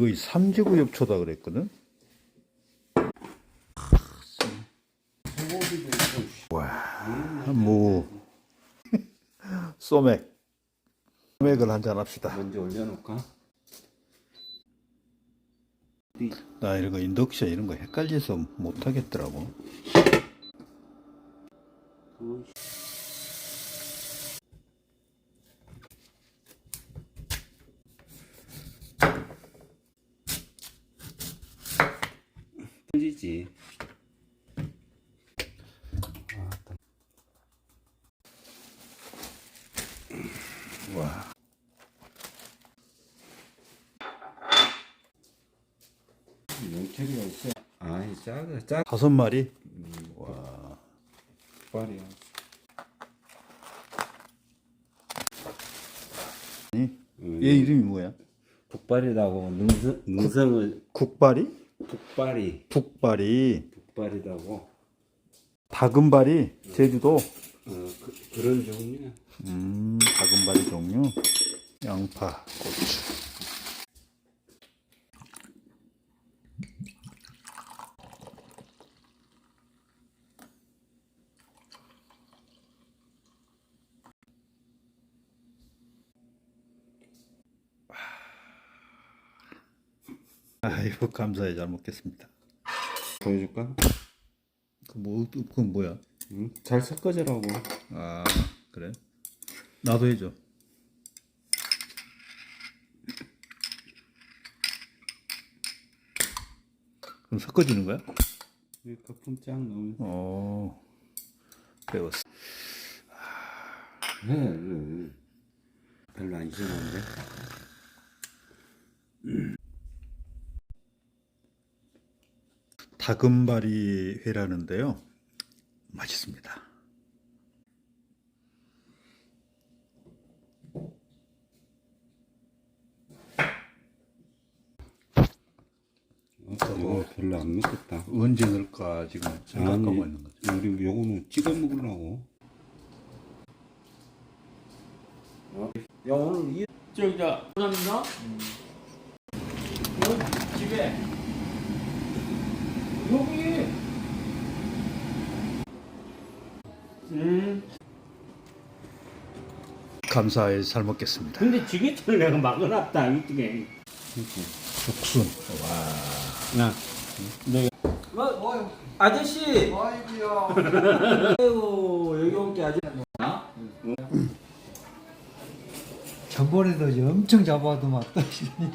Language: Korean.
이거 이 삼지구엽초다 그랬거든. 와, 무, 소맥, 소맥을 한잔 합시다. 먼저 올려놓을까? 나 이런 거 인덕션 이런 거 헷갈려서 못 하겠더라고. 터지지. 와, 용철이가 있어. 아이 작아 작. 다섯 마리. 빨이야. 아니, 음. 얘 이름이 뭐야? 북발이라고 능성 능성을 국발이? 북발이 북발이, 북발이라고. 다금발이, 제주도. 어 그, 그런 종류야. 음, 다금바리 종류. 양파, 고추. 아이고 감사해 잘 먹겠습니다. 보여줄까? 그 뭐, 그건 뭐야? 응? 잘 섞어주라고. 아 그래? 나도 해줘. 그럼 섞어주는 거야? 이 거품 쫙 넣으면. 어 배웠어. 그래, 그래. 별로 안 심한데. 다금바리 회라는데요. 맛있습니다. 어, 이거 별로 안 맵겠다. 언제 넣을까 지금 생각하고 아니, 있는 거죠. 우리 요거는 찍어 먹으려고. 야 오늘 이 저기 저 사장님나 여기 집에 여기 음. 감사히 잘 먹겠습니다. 근데 지게차를 내가 막아놨다 이쪽에. 죽순. 야 내가. 뭐 아저씨. 아이고야. 아이고 여기 온게 아저씨 전번에도 엄청 잡아도 막 떠시더니